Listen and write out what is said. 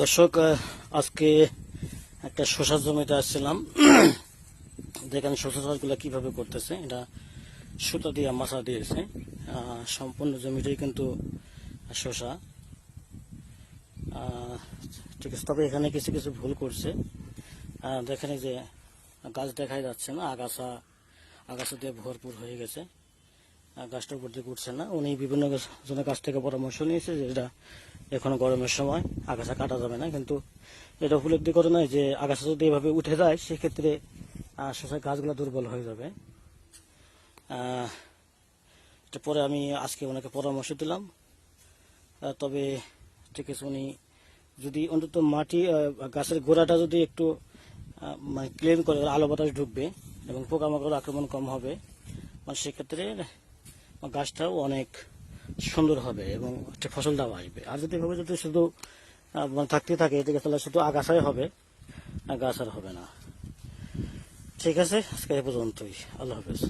দর্শক আজকে একটা শশার জমিতে আসছিলাম। দেখেন শশা চাষগুলো কীভাবে করতেছে। এটা সুতা দিয়ে মাছা দিয়েছে। সম্পূর্ণ জমিটাই কিন্তু শশা ঠিক আছে, তবে এখানে কিছু কিছু ভুল করছে। দেখেন যে গাছ দেখাই যাচ্ছে না, আগাছা আগাছা দিয়ে ভরপুর হয়ে গেছে। গাছটার উপর দিয়ে উঠছে না। উনি বিভিন্ন জনের কাছ থেকে পরামর্শ নিয়েছে যে এটা এখন গরমের সময় আগাছা কাটা যাবে না, কিন্তু এটা উপলব্ধি করে নয় যে আগাছা যদি এভাবে উঠে যায়, সেক্ষেত্রে শশার গাছগুলো দুর্বল হয়ে যাবে। পরে আমি আজকে ওনাকে পরামর্শ দিলাম। তবে ঠিক আছে, উনি যদি অন্তত মাটি গাছের গোড়াটা যদি একটু মানে ক্লিন করে, আলো বাতাস ঢুকবে এবং পোকামাকড় আক্রমণ কম হবে মানে সেক্ষেত্রে গাছটাও অনেক সুন্দর হবে এবং একটা ফসল দাম আসবে। আর যদি এভাবে যদি শুধু মানে থাকতে থাকে এদিকে তাহলে শুধু আগাছাই হবে, আগাছার হবে না। ঠিক আছে, আজকে পর্যন্তই। আল্লাহ হাফেজ।